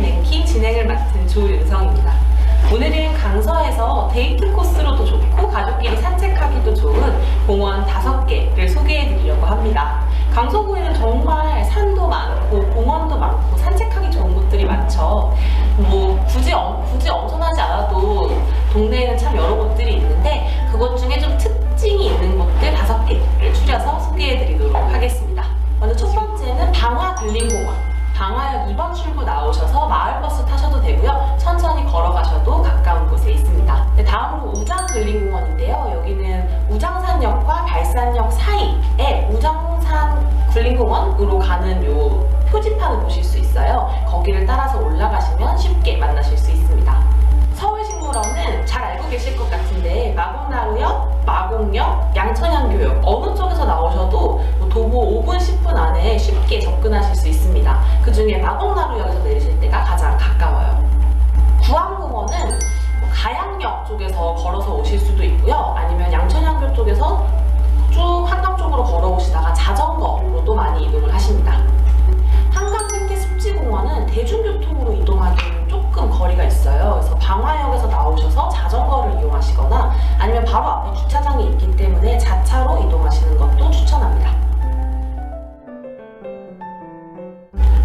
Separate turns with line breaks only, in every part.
랭킹 진행을 맡은 조윤성입니다. 오늘은 강서에서 데이트 코스로도 좋고 가족끼리 산책하기도 좋은 공원 다섯 개를 소개해 드리려고 합니다. 강서구에는 정말 산도 많고 공원도 많고 산책하기 좋은 곳들이 많죠. 뭐 굳이 엄- 굳이 엄선하지 않아도 동네에는 참 여러 곳들이 있는데 그것 중에 좀 특징이 있는 곳들 다섯 개를 추려서 소개해 드리도록 하겠습니다. 먼저 첫 번째는 방화 근린공원. 방화역 2번 출구 나오셔서 마을버스 타셔도 되고요. 천천히 걸어가셔도 가까운 곳에 있습니다. 네, 다음으로 우장근린공원인데요. 여기는 우장산역과 발산역 사이에 우장산 근린공원으로 가는 요 표지판을 보실 수 있어요. 거기를 따라서 올라가시면 쉽게 만나실 수 있습니다. 서울식물원은 잘 알고 계실 것 같은데 마곡나루역, 마곡역, 양천향교역 어느 쪽에서 나오셔도 뭐 도보 5분 10분 안에 쉽게 접근하실 수 있습니다. 그 중에 마곡나루역에서 내리실 때가 가장 가까워요. 구암공원은 뭐 가양역 쪽에서 걸어서 오실 수도 있고요. 아니면 양천향교 쪽에서 쭉 한강 쪽으로 걸어오시다가 자전거로도 많이 이동을 하십니다. 한강생태습지공원은 대중교통으로 이동하기에는 조금 거리가 있어요. 그래서 방화역에서 나오셔서 자전거를 이용하시거나 아니면 바로 앞에 주차장이 있기 때문에 자차로 이동하시는 것도 추천합니다.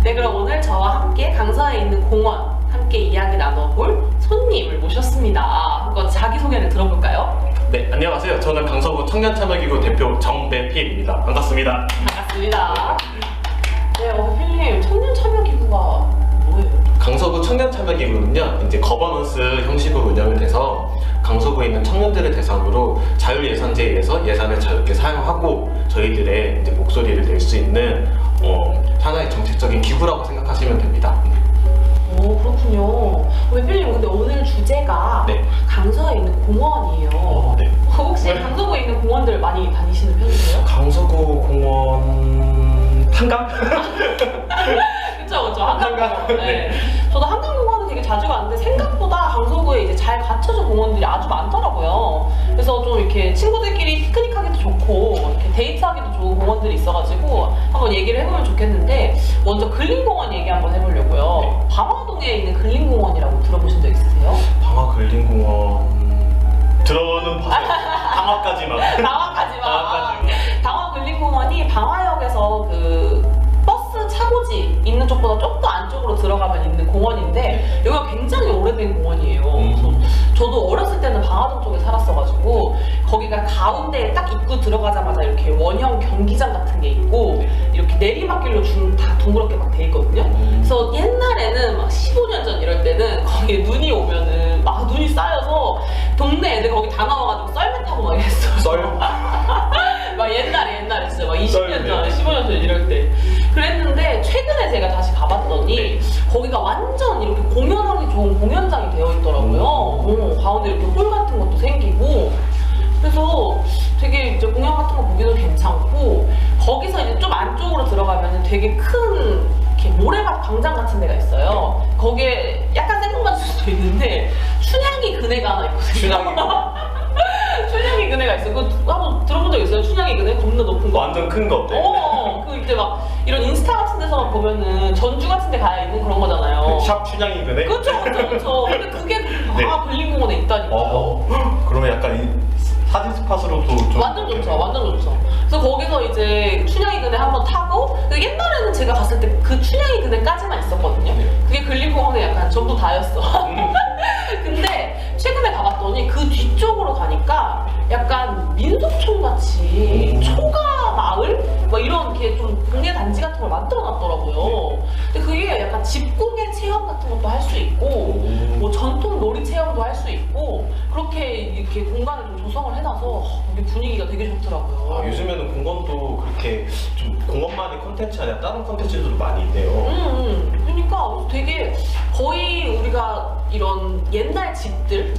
네, 그럼 오늘 저와 함께 강서에 있는 공원 함께 이야기 나눠볼 손님을 모셨습니다. 한번 자기소개를 들어볼까요?
네, 안녕하세요. 저는 강서구 청년참여기구 대표 정배필입니다. 반갑습니다.
반갑습니다. 네, 어, 필님, 청년 참여 기구가 뭐예요?
강서구 청년 참여 기구는요, 이제 거버넌스 형식으로 운영이 돼서 강서구에 있는 청년들을 대상으로 자율 예산제에서 예산을 자유롭게 사용하고 저희들의 이제 목소리를 낼 수 있는 어, 하나의 정책적인 기구라고 생각하시면 됩니다.
오, 그렇군요. 필님, 근데 오늘 주제가
네.
강서에 있는 공원이에요.
어, 네.
혹시
네.
강서구에 있는 공원들 많이 다니시는 편이세요?
강서구 공원 한강?
그쵸, 그쵸. 한강공원.
한강,
네.
네.
저도 한강 공원은 되게 자주 가는데 생각보다 강서구에 이제 잘 갖춰진 공원들이 아주 많더라고요. 그래서 좀 이렇게 친구들끼리 피크닉하기도 좋고 이렇게 데이트하기도 좋은 공원들이 있어가지고 한번 얘기를 해보면 좋겠는데 먼저 근린공원 얘기 한번 해보려고요.
네.
방화동에 있는 근린공원이라고 들어보신 적 있으세요?
방화 근린공원 들어는 봤어요. 방화까지만.
방화까지만.
방화까지.
방화 근린공원이 방화역에서 그 버스 차고지 있는 쪽보다 좀 더 안쪽으로 들어가면 있는 공원인데 여기가 굉장히 오래된 공원이에요.
음.
그래서 저도 어렸을 때는 방화동 쪽에 살았어가지고 거기가 가운데에 딱 입구 들어가자마자 이렇게 원형 경기장 같은 게 있고 이렇게 내리막길로 중다 둥그렇게 막 돼 있거든요. 그래서 옛날에는 막 15년 전 이럴 때는 거기에 눈이 오면은 막 눈이 쌓여서 동네 애들 거기 다 나와가지고 썰매 타고 막 이랬어요.
썰.
다시 가봤더니
네.
거기가 완전 이렇게 공연하기 좋은 공연장이 되어 있더라고요. 어, 가운데 이렇게 홀 같은 것도 생기고 그래서 되게 이제 공연 같은 거 보기도 괜찮고 거기서 이제 좀 안쪽으로 들어가면 되게 큰 이렇게 모래밭 광장 같은 데가 있어요. 거기에 약간 생뚱맞을 수도 있는데 춘향이 그네가 하나 있거든요.
춘향이
춘향이 그네가 있어. 그거 한번 들어본 적 있어요? 춘향이 그네? 겁나 높은 거.
완전 큰 거 어때?
어, 그 이제 막 이런 인스타 같은 데서만 보면은 전주 같은 데 가야 있는 그런 거잖아요.
샵 춘향이 그네?
그렇죠, 그렇죠, 그렇죠. 근데 그게
네.
아 근린공원에 있다니까요.
어, 그러면 약간 이 사진 스팟으로도 좀
완전 좋죠, 완전 좋죠. 그래서 거기서 이제 춘향이 그네 한번 타고 그 옛날에는 제가 갔을 때 그 춘향이 그네까지만 있었거든요.
네.
그게 근린공원에 약간 전부 다였어.
음,
가봤더니 그 뒤쪽으로 가니까 약간 민속촌 같이
음.
초가 마을 뭐 이런 이렇게 좀 공예 단지 같은 걸 만들어 놨더라고요. 근데 그게 약간 집공예 체험 같은 것도 할 수 있고 뭐 전통 놀이 체험도 할 수 있고 그렇게 이렇게 공간을 좀 조성을 해놔서 어, 여기 분위기가 되게 좋더라고요.
아, 요즘에는 공원도 그렇게 좀 공원만의 콘텐츠 아니라 다른 콘텐츠들도 많이 있네요.
음, 음. 그러니까 되게 거의 우리가 이런 옛날 집들,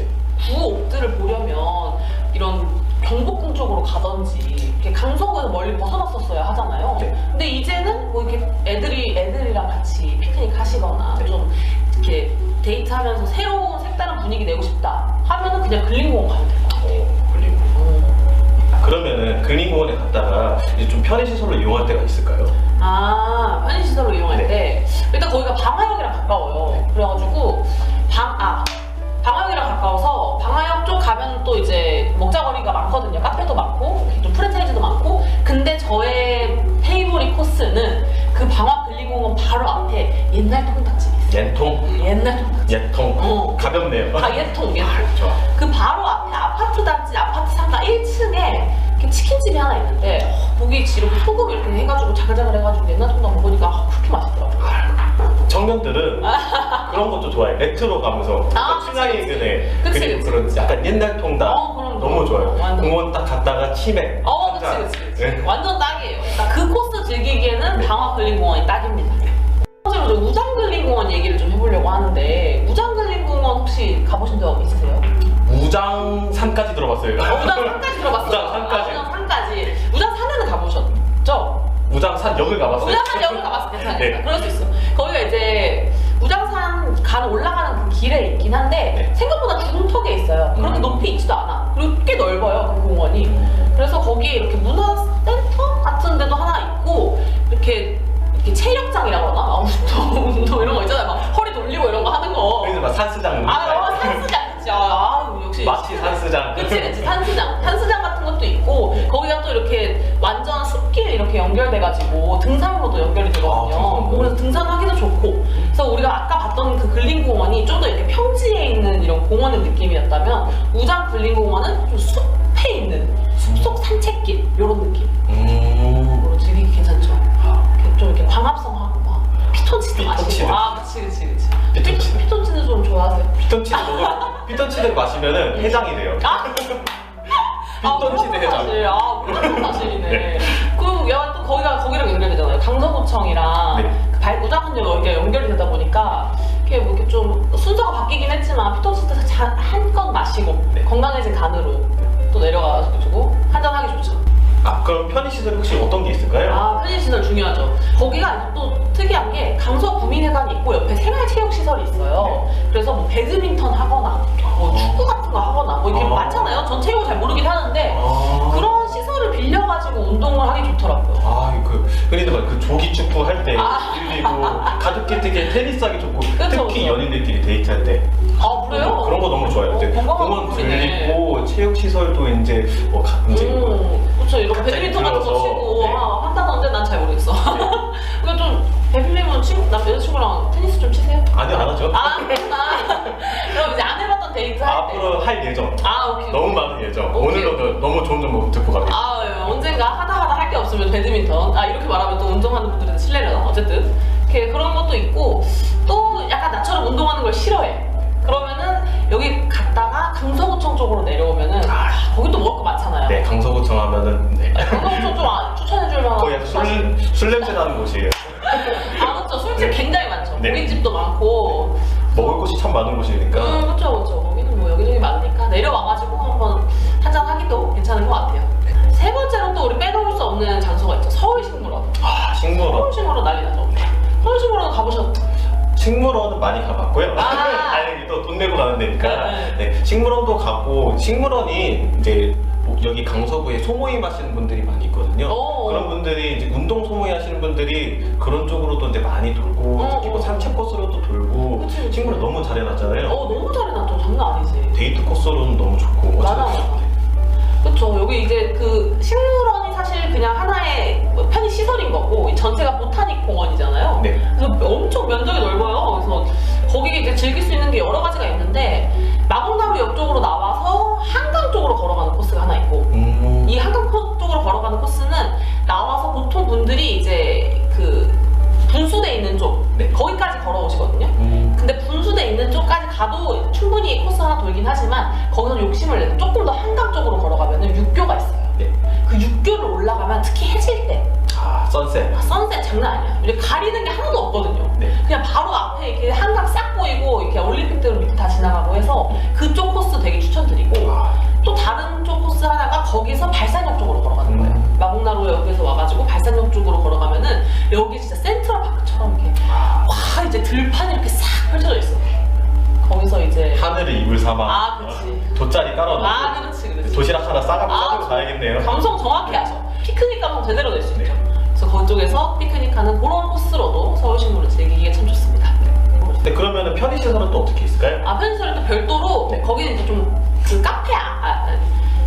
구옥들을 보려면 이런 경복궁 쪽으로 가든지 이렇게 강서구에서 멀리 벗어났었어야 하잖아요.
네.
근데 이제는 뭐 이렇게 애들이 애들이랑 같이 피크닉 하시거나
네.
좀 이렇게 데이트하면서 새로운 색다른 분위기 내고 싶다 하면은 그냥 근린공원 가면 될 것 같아요.
어,
음.
그러면은 근린공원에 갔다가 이제 좀 편의시설로 이용할 때가 있을까요?
아 편의시설로 이용할
네.
때 일단 거기가 방화역이랑 가까워요. 그래가지고 방아 방화역이랑 가까워서 방화역 쪽 가면 또 이제 먹자거리가 많거든요. 카페도 많고 좀 프랜차이즈도 많고. 근데 저의 페이보릿 코스는 그 방화 근린공원 바로 앞에 옛날 통닭집이 있어요.
옛통,
옛날 통닭집.
옛통.
어.
가볍네요.
아 옛통 옛통.
아, 좋아.
그 바로 앞에 아파트 단지 아파트 상가 1층에 치킨집이 하나 있는데 어, 거기 이렇게 소금 이렇게 해가지고 자글자글 해가지고 옛날 통닭 먹으니까 어, 그렇게 맛있더라고요.
청년들은 그런 것도 좋아해. 레트로 가면서
아,
춘향이
그치, 그치.
그리고
그치,
그런. 약간 옛날 통닭
어, 그럼,
너무
그럼.
좋아요.
완전.
공원 딱 갔다가 치맥.
어,
한
그치,
잔.
그치, 그치.
네.
완전 딱이에요. 그러니까 그 코스 즐기기에는 방화 근린공원이 딱입니다. 번째로 저 우장 근린공원 얘기를 좀 해보려고 하는데 우장 근린공원 혹시 가보신 적 있으세요?
우장산까지 들어봤어요.
어, 우장 산까지 들어봤어요.
우장 산까지.
아, 우장 산까지. 우장 산에는 가보셨죠?
우장산 역을 가봤어요.
우장산 역을 가봤어 괜찮아
네.
그럴 수 있어 거기가 이제 우장산 간 올라가는 그 길에 있긴 한데
네.
생각보다 중턱에 있어요 그렇게
음.
높이 있지도 않아 그리고 꽤 넓어요 그 공원이 그래서 거기에 이렇게 문화센터 같은 데도 하나 있고 이렇게 이렇게 체력장이라고 하나? 아, 운동, 운동 이런 거 있잖아요 막 허리 돌리고 이런 거 하는 거
그래서 막 산수장.
아, 어, 산수장 그치 아, 아 역시
마치 산수장.
그치 그치 산수장 산수장 것도 있고 거기가 또 이렇게 완전 숲길 이렇게 연결돼가지고 등산로도 연결이
아,
되거든요
등산로.
그래서 등산하기도 좋고 그래서 우리가 아까 봤던 그 근린공원이 좀 더 이렇게 평지에 있는 이런 공원의 느낌이었다면 우장 근린공원은 좀 숲에 있는 숲속 산책길 이런 느낌
음.
즐기기 괜찮죠 이렇게 좀 이렇게 광합성하고 막 피톤치드 마시고
피톤치드.
아 그치 그치 그치
피톤치드.
피톤치드 좀 좋아하세요?
피톤치드 먹을 피톤치드를 마시면은 해장이 돼요.
아!
피톤치드 해장.
사실 아 무조건 사실이네.
네.
그리고 얘가 또 거기가 거기랑 연결되잖아요. 강서구청이랑
네.
그 발구장한역 여기가 연결이 되다 보니까 이렇게 뭐 이렇게 좀 순서가 바뀌긴 했지만 피톤치드 한건 마시고
네.
건강해진 간으로 또 내려가가지고 한잔 하기 좋죠.
아 그럼 편의시설 혹시 어떤 게 있을까요?
아 편의시설 중요하죠. 거기가 또 특이한 게 강서 구민회관이 있고 옆에 생활체육시설이 있어요. 그래서 뭐 배드민턴 하거나 뭐
어.
축구 같은 거 하거나 뭐 이렇게
어.
많잖아요. 전 체육을 잘 모르긴 하는데
아.
그런 시 설을 빌려가지고 운동을 하기 좋더라고요.
아, 그, 흔히들 말그 조기 축구 할 때,
아.
그리고 가족끼리 테니스 하기 좋고,
그쵸,
특히
그쵸.
연인들끼리 데이트할 때.
아 그래요?
그런 거 너무 좋아요. 이제
어, 건강한
공원. 들리고, 체육시설도 이제, 뭐, 가, 이제, 뭐,
음, 그쵸
갑자기
배드민턴 같은 거
들어서,
치고
네.
아, 한다던데 난 잘 모르겠어. 그러니까 좀 배필님은 친구 남 여자친구랑 테니스 좀 치세요?
아니요, 안 하죠.
아 그렇구나. 그럼 이제 안 해봤던 데이트 할 때.
앞으로 할 예정.
아 오케이.
너무 많은 예정.
오케이.
오늘도 너무 좋은 정보 듣고 갑니다.
아 예, 언젠가 하다 하다 할 게 없으면 배드민턴. 아 이렇게 말하면 또 운동하는 분들한테 실례려나 어쨌든 이렇게 그런 것도 있고 또 약간 나처럼 운동하는 걸 싫어해. 그러면은 여기 갔다가 강서구청 쪽으로 내려오면은
아.
거기 또 먹을 거 많잖아요.
네, 강서구청 하면은, 네.
강서구청 좀 아- 추천해줄 만한
약간
맛이-
술, 술 냄새 나는 곳이에요.
아 그렇죠 술집 굉장히 많죠.
네.
고깃집도 많고.
먹을 곳이 참 많은 곳이니까.
음 그렇죠 그렇죠. 거기는 뭐 여기저기 많으니까 내려와가지고 한번 한잔 하기도 괜찮은 것 같아요. 세 번째로 또 우리 빼놓을 수 없는 장소가 있죠. 서울식물원.
아, 식물원.
서울식물원 난리 나죠. 서울식물원 가보셨죠?
식물원은 많이 가봤고요.
아.
다행히 또돈 내고 가는 데니까.
네,
네, 식물원도 가고 식물원이 이제 뭐 여기 강서구에 소모임 하시는 분들이 많이 있거든요.
오.
그런 분들이 이제 운동 소모임 하시는 분들이 그런 쪽으로도 이제 많이 돌고
어,
특히 뭐
어.
산책 코스로도 돌고
그치, 그치.
식물원 너무 잘 해놨잖아요.
어 너무 잘해놨죠. 장난 아니지.
데이트 코스로는 너무 좋고
맞아. 그렇죠. 여기 이제 그 식물원이 사실 그냥 하나의 뭐 편의 시설인 거고 이 전체가 보타닉 공원이잖아요.
네.
그래서 엄청 면적이 넓어요. 그래서 거기 이제 즐길 수 있는 게 여러 가지가 있는데 마곡나루 옆쪽으로 나와서 한강 쪽으로 걸어가는 코스가 하나 있고
음.
이 한강 코- 쪽으로 걸어가는 코스는 나와서 보통 분들이 이제 그 분수대 있는 쪽
네.
거기까지 걸어오시거든요.
음.
근데 분수대 있는 쪽까지 가도 충분히 코스 하나 돌긴 하지만 거기서 욕심을 내서 조금 더 한강 쪽으로 걸어가면은 육교가 있어요.
네.
그 육교를 올라가면 특히 해질 때
아 선셋.
아, 선셋 장난 아니야. 이제 가리는 게 하나도 없거든요.
네.
그냥 바로 앞에 이렇게 한강 싹 보이고 이렇게 올림픽대로 밑에 다 지나가고 해서 그쪽 발산역 쪽으로 걸어가면은 여기 진짜 센트럴 파크처럼 이렇게
아.
와 이제 들판이 이렇게 싹 펼쳐져 있어. 거기서 이제
하늘을 이불 삼아
아, 그치.
돗자리 깔아놓고
아 그렇지 그렇지
도시락 하나 싸가지고
아,
싸들고 가야겠네요.
감성 정확히 아셔 피크닉 감성 제대로 낼 수 있죠 그래서 그쪽에서 피크닉하는 그런 코스로도 서울식물을 즐기기에 참 좋습니다
네, 그러면 편의시설은 또 어떻게 있을까요?
아 편의시설은 또 별도로
네.
거기는 이제 좀 그 카페 아, 아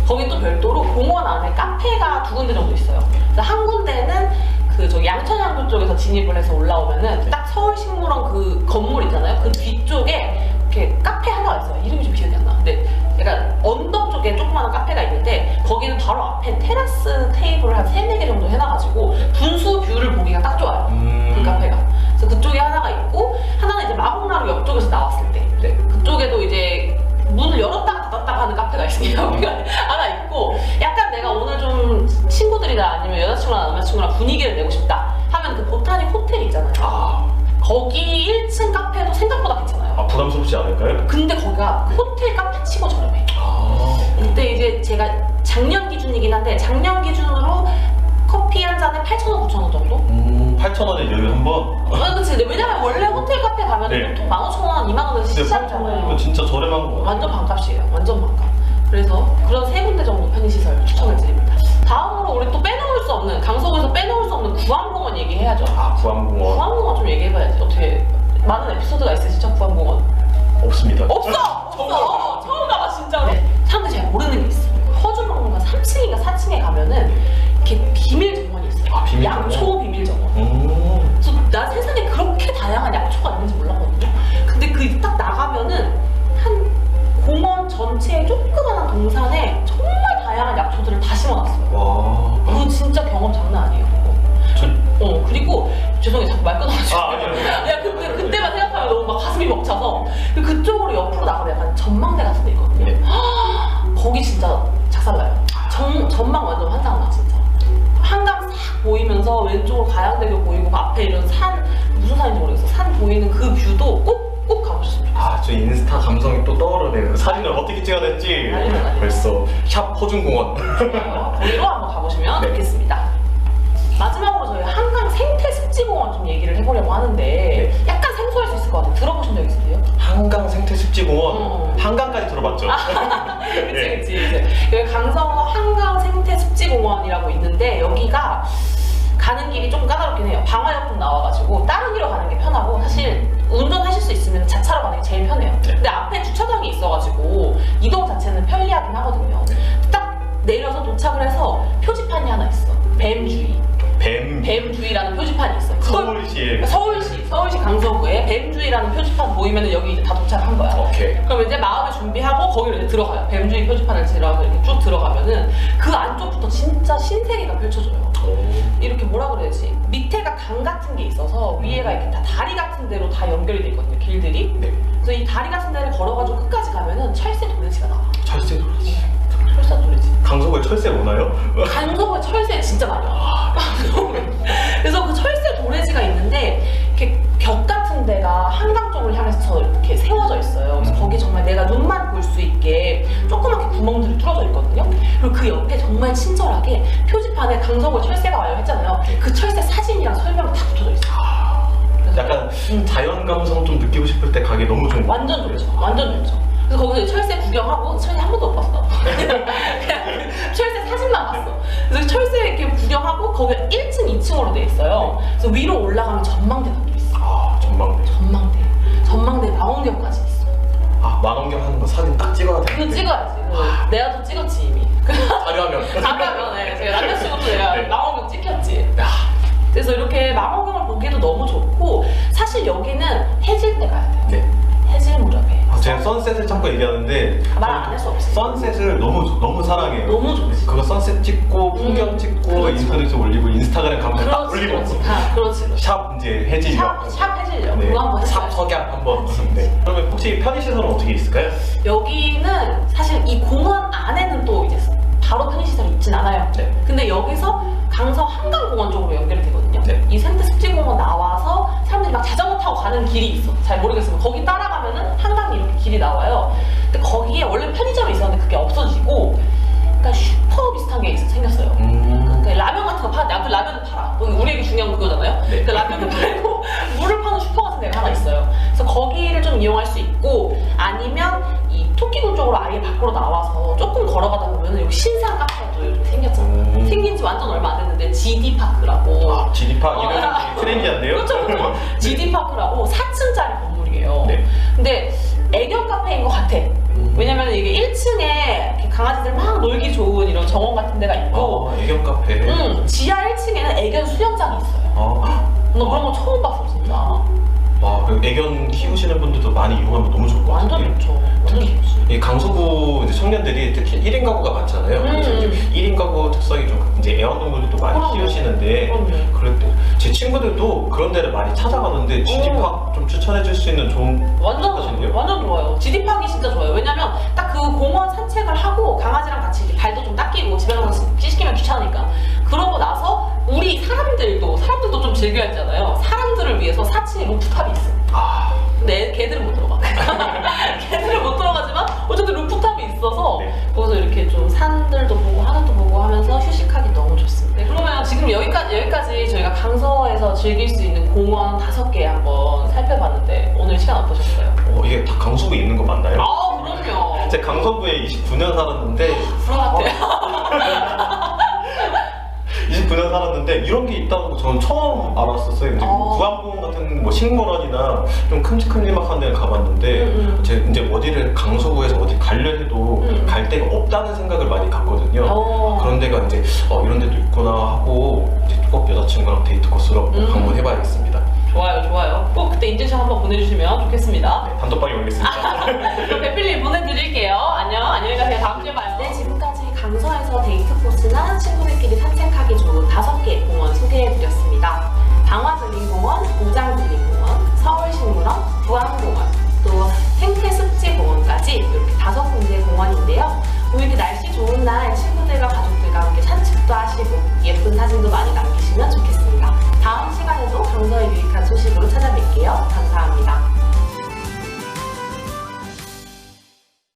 거긴 또 별도로 공원 안에 카페가 두 군데 정도 있어요. 그래서 한 군데는 그 저기 양천양조 쪽에서 진입을 해서 올라오면은 딱 서울식물원 그 건물 있잖아요. 그 뒤쪽에 이렇게 카페 하나가 있어요. 이름이 좀 기억이 안 나. 근데 약간 언덕 쪽에 조그마한 카페가 있는데 거기는 바로 앞에 테라스 테이블을 한 세네 개 정도 해놔가지고 분수 뷰를 보기가 딱 좋아요.
음.
그 카페가. 그래서 그쪽에 하나가 있고 하나는 이제 마곡나루 옆쪽에서 나왔을 때
네.
그쪽에도 이제 문을 열었다가 닫았다가 하는 카페가 여기가 하나 있고 약간 내가 오늘 좀 친구들이나 아니면 여자친구나 남자친구랑 분위기를 내고 싶다 하면 그 보타닉 호텔 있잖아요.
아,
거기 1층 카페도 생각보다 괜찮아요.
아 부담스럽지 않을까요?
근데 거기가 호텔 카페 치고 저렴해.
아,
그때 이제 제가 작년 기준이긴 한데 작년 기준으로 커피 한 잔에 8,000원, 9,000원 정도?
음, 8,000원에 여기 한 번.
아, 그치. 근데 왜냐면 원래 호텔 카페 가면
네.
보통 15,000원, 2만원에서
근데
시작하잖아요.
8,000원이면 진짜 저렴한 거 같아요.
완전 반값이에요. 완전 반값. 그래서 그런 세 군데 정도 편의시설 추천을 드립니다. 다음으로 우리 또 빼놓을 수 없는, 강서구에서 빼놓을 수 없는 구암공원 얘기해야죠.
아, 구암공원
구암공원 좀 얘기해봐야지. 어떻게 많은 에피소드가 있으시죠, 구암공원?
없습니다.
없어! 없어! 처음 가봐, 진짜로. 사람들이 잘 모르는 게 있어. 허준박물관 3층인가 4층에 가면은 이렇게 비밀 정원이 있어요.
아, 비밀 정원?
비밀 정원.
음,
그래서 난 세상에 그렇게 다양한 약초가 있는지 몰랐거든요. 근데 그 딱 나가면은 한 공원 전체의 조그마한 동산에 정말 다양한 약초들을 다 심어놨어요.
와.
그거 진짜 경험 장난 아니에요. 그거.
저,
어 그리고 죄송해요 자꾸 말 끊어가지고.
아, 아니요.
야 그때 그때만 생각하면 너무 막 가슴이 벅차서 그쪽으로 옆으로 나가면 약간 전망대 같은 데 있거든요.
네.
거기 진짜 작살나요. 전, 전망 완전 환상나 진짜. 한강 싹 보이면서 왼쪽으로 가양대교 보이고 그 앞에 이런 산 무슨 산인지 모르겠어. 산 보이는 그 뷰도 꼭 꼭 가보셨으면 좋겠어요.
아, 저 인스타 감성이 또 떠오르네요. 그 사진을 어떻게 찍어야 될지. 벌써 샵 호중공원.
거기로 한번 가보시면
네.
좋겠습니다. 마지막으로 저희 한강 생태 습지공원 좀 얘기를 해보려고 하는데
네.
약간 생소할 수 있을 것 같아요. 들어보신 적 있으세요?
한강 생태 습지공원.
어.
한강까지 들어봤죠.
그치
네.
그치 이제 여기 강서 한강 생태습지공원이라고 있는데 여기가 가는 길이 좀 까다롭긴 해요 방화역도 나와가지고 다른 길로 가는 게 편하고 사실 운전하실 수 있으면 자차로 가는 게 제일 편해요
네.
근데 앞에 주차장이 있어가지고 이동 자체는 편리하긴 하거든요
네.
딱 내려서 도착을 해서 표지판이 하나 있어 뱀주의
뱀.
뱀주의라는 표지판이 있어 그걸
서울시에.
서울시 서울시 강서구에 뱀주의라는 표지판 보이면 여기 이제 다 도착한 거야
오케이.
그럼 이제 마음을 준비하고 거기로 이제 들어가요. 뱀주의 표지판을 들어가서 이렇게 쭉 들어가면은 그 안쪽부터 진짜 신세계가 펼쳐져요. 이렇게 뭐라 그래야지? 밑에가 강 같은 게 있어서 위에가 이렇게 다 다리 같은 데로 다 연결이 돼 있거든요. 길들이.
네.
그래서 이 다리 같은 데를 걸어가지고 끝까지 가면은 철새 도래지가 나와.
철새 돌아지.
철새 도래지.
강서구에 철새 오나요?
강서구에 철새 진짜 와. 그래서 그 철새 도래지가 있는데 이렇게 벽 같은 데가 한강 쪽을 향해서 이렇게 세워져 있어요. 그래서
음.
거기 정말 내가 눈만 볼 수 있게 조그맣게 구멍들이 뚫어져 있거든요. 그리고 그 옆에 정말 친절하게 표지판에 강서구에 철새가 와요 했잖아요. 그 철새 사진이랑 설명이 다 붙어져 있어요. 그래서
약간
음.
자연 감성 좀 느끼고 싶을 때 가기 너무 좋은 것
완전 좋죠. 완전 좋죠. 그래서 거기서 철새 구경하고 철새 한 번도 못 봤어. 그냥 그 철새 사진만 봤어. 그래서 철새 이렇게 구경하고 거기 1층, 2층으로 돼 있어요. 그래서 위로 올라가면 전망대가 또 있어.
아, 전망대.
전망대. 전망대 망원경까지 있어.
아, 만원경 하는 거 사진 딱 찍어야
그거
되는데.
찍어야지. 그거 내가 또 찍었지 이미.
자료하면.
가면 네, 제가 남자친구도 내가
네.
망원경 찍혔지.
야,
그래서 이렇게 망원경을 보기에도 너무 좋고 사실 여기는 해질 때 가야 돼요.
네.
해질 무렵에.
아, 제가 선셋을 자꾸 얘기하는데
말 안 할 수 없지.
선셋을 너무 너무 사랑해요.
너무 좋지.
그거 선셋 찍고 풍경
음,
찍고
그렇죠.
인터넷에 올리고 인스타그램 가면 딱
그렇지,
올리고
그렇지. 아, 그렇지. 그렇지.
샵 이제 해지력.
샵, 샵 해질녘.
네.
그거 한번
샵. 석양 한번. 네. 그러면 혹시 편의 시설은 어떻게 있을까요?
여기는 사실 이 공원 안에는 또 이제 바로 편의 시설이 있진 않아요.
네.
근데 여기서 강서 한강공원 쪽으로 연결이 되거든요.
네.
이 생태습지공원 나와서 사람들이 막 자전거 타고 가는 길이 있어. 잘 모르겠으면 거기 따라가면은 한강이 이렇게 길이 나와요. 근데 거기에 원래 편의점이 있었는데 그게 없어지고 약간 슈퍼 비슷한 게 있- 생겼어요.
음.
그 라면 같은 거 파는데 아무튼 라면을 팔아. 뭐 우리에게 중요한 건 그거잖아요.
네.
그 라면을 팔고 물을 파는 슈퍼 같은 데가 하나 있어요. 그래서 거기를 좀 이용할 수 있고 아니면 이 토끼굴 쪽으로 아예 밖으로 나와서 조금 걸어가다 보면 여기 신상 카페도 이렇게 생겼잖아요.
음.
생긴 지 완전 얼마 안 됐는데 GD 파크라고.
아, 지디파
어.
이름 되게 트렌디한데요?
그렇죠, 그렇죠. GD 파크라고 4층짜리 건물이에요.
네.
근데 애견 카페인 것 같아. 왜냐면 이게 1층에 강아지들 막 놀기 좋은 이런 정원 같은 데가 있고,
아, 애견 카페.
음, 지하 1층에는 애견 수영장이 있어요.
아,
나 그런 거 처음 봤어, 진짜.
와, 그 애견 키우시는 분들도 많이 이용하면 너무 좋을 것 같아요.
완전 좋죠. 완전
특히
좋지.
이 강서구 이제 청년들이 특히 1인 가구가 많잖아요.
음.
그래서 이제 1인 가구 특성이 좀 이제 애완동물도 많이
그럼요.
키우시는데
그럼요.
그럴 때제 친구들도 그런 데를 많이 찾아가는데 지디팍 좀 추천해 줄 수 있는 좋은
완전
하시네요?
완전 좋아요. 지디팍이 진짜 좋아요. 왜냐면 딱 그 공원 산책을 하고 강아지랑 같이 이제 발도 좀 닦이고 집에 가서 씻기면 귀찮으니까 그러고 나서 우리 사람들도 사람들도 좀 즐겨야 했잖아요. 사람들을 위해서 4층에 루프탑 이 있어요.
아,
근데 걔들은 못 들어가. 걔들은 못 들어가지만 어쨌든 루프탑이 있어서
네.
거기서 이렇게 좀 산들도 보고 하늘도 보고 하면서 휴식하기 너무 좋습니다. 네, 그러면 지금 여기까지 여기까지 저희가 강서에서 즐길 수 있는 공원 다섯 개 한번 살펴봤는데 오늘 시간 어떠셨어요?
어, 이게 다 강서구에 있는 거 맞나요?
아 그럼요.
제가 강서구에 29년 살았는데
부러 같아요.
29년 살았는데 이런 게 있다는 거 저는 처음 알았었어요. 이제 뭐
어.
구암공 같은 뭐 식물원이나 좀 큼직큼직한 데를 가봤는데
음, 음.
제 이제 어디를 강서구에서 어디 가려 해도
음.
갈 데가 없다는 생각을 많이 갖거든요.
어.
그런 데가 이제 어, 이런 데도 있구나 하고 이제 꼭 여자친구랑 데이트 코스로 한번
음.
방문해봐야겠습니다.
좋아요, 좋아요. 꼭 그때 인증샷 한번 보내주시면 좋겠습니다.
네, 단톡방에 올리겠습니다.
그럼 배필리 보내드릴게요. 안녕, 안녕히 가세요. 다음 주에 봐요. 네, 강서에서 데이트 코스나 친구들끼리 산책하기 좋은 5개의 공원 소개해드렸습니다. 강화국립공원, 우장국립공원, 서울식물원, 부안공원, 또 생태습지공원까지 이렇게 다섯 군데 공원인데요. 오히려 날씨 좋은 날 친구들과 가족들과 함께 산책도 하시고 예쁜 사진도 많이 남기시면 좋겠습니다. 다음 시간에도 강서의 유익한 소식으로 찾아뵐게요. 감사합니다.